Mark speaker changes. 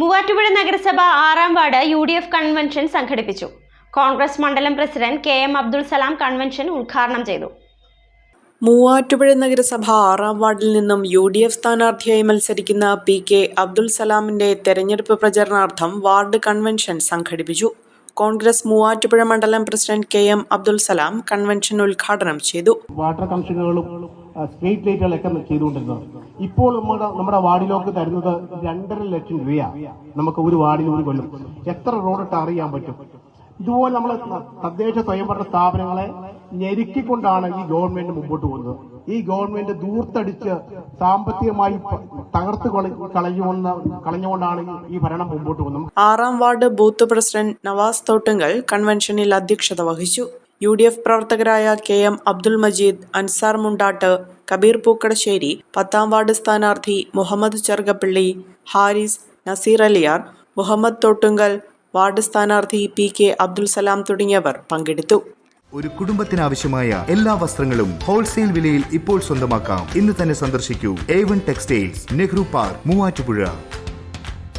Speaker 1: മൂവാറ്റുപുഴ നഗരസഭ ആറാം ward U D F convention സംഘടിപ്പിച്ചു. കോൺഗ്രസ് മണ്ഡലം president K M Abdul Salam convention ഉദ്ഘാടനം ചെയ്തു.
Speaker 2: മൂവാറ്റുപുഴ നഗരസഭ ആറാം വാർഡിൽ നിന്നും യു ഡി എഫ് സ്ഥാനാർത്ഥിയായി മത്സരിക്കുന്ന പി കെ അബ്ദുൾ സലാമിന്റെ തെരഞ്ഞെടുപ്പ് പ്രചരണാർത്ഥം വാർഡ് കൺവെൻഷൻ സംഘടിപ്പിച്ചു. കോൺഗ്രസ് മൂവാറ്റുപുഴ മണ്ഡലം president K M Abdul Salam convention ഉദ്ഘാടനം ചെയ്തു.
Speaker 3: വാട്ടർ കണക്ഷനുകളും ആ, സ്ട്രീറ്റ് ലൈറ്റുകളൊക്കെ ചെയ്തുകൊണ്ടിരുന്നത്. ഇപ്പോൾ നമ്മുടെ നമ്മുടെ വാർഡിലേക്ക് തരുന്നത് രണ്ടര ലക്ഷം രൂപയാണ് നമുക്ക് ഒരു വാർഡിൽ ഒരു കൊല്ലം. എത്ര റോഡ് ടാർ ചെയ്യാൻ പറ്റും? ഇതുപോലെ നമ്മൾ തദ്ദേശ സ്വയംഭരണ സ്ഥാപനങ്ങളെ ഞെരുക്കിക്കൊണ്ടാണ് ഈ ഗവൺമെന്റ് മുമ്പോട്ട് പോകുന്നത്. ഈ ഗവൺമെന്റ് ദൂർത്തടിച്ച് സാമ്പത്തികമായി തകർത്ത് കളഞ്ഞുകൊണ്ട് കളഞ്ഞുകൊണ്ടാണ് ഈ ഭരണം മുമ്പോട്ട് പോകുന്നത്.
Speaker 2: ആറാം ward booth president Navas Thottungal കൺവെൻഷനിൽ അധ്യക്ഷത വഹിച്ചു. യു ഡി എഫ് പ്രവർത്തകരായ കെ എം അബ്ദുൾ മജീദ് അൻസാർ മുണ്ടാട്ട് കബീർ പൂക്കടശ്ശേരി പത്താം വാർഡ് സ്ഥാനാർത്ഥി മുഹമ്മദ് ചെറുകപ്പള്ളി ഹാരിസ് നസീർ അലിയാർ മുഹമ്മദ് തോട്ടുങ്കൽ വാർഡ് സ്ഥാനാർത്ഥി പി കെ അബ്ദുൽ സലാം തുടങ്ങിയവർ പങ്കെടുത്തു.
Speaker 4: ഒരു കുടുംബത്തിനാവശ്യമായ എല്ലാ വസ്ത്രങ്ങളും ഹോൾസെയിൽ വിലയിൽ ഇപ്പോൾ സ്വന്തമാക്കാം. ഇന്ന് തന്നെ സന്ദർശിക്കൂ. A one textiles Nehru park Muvattupuzha.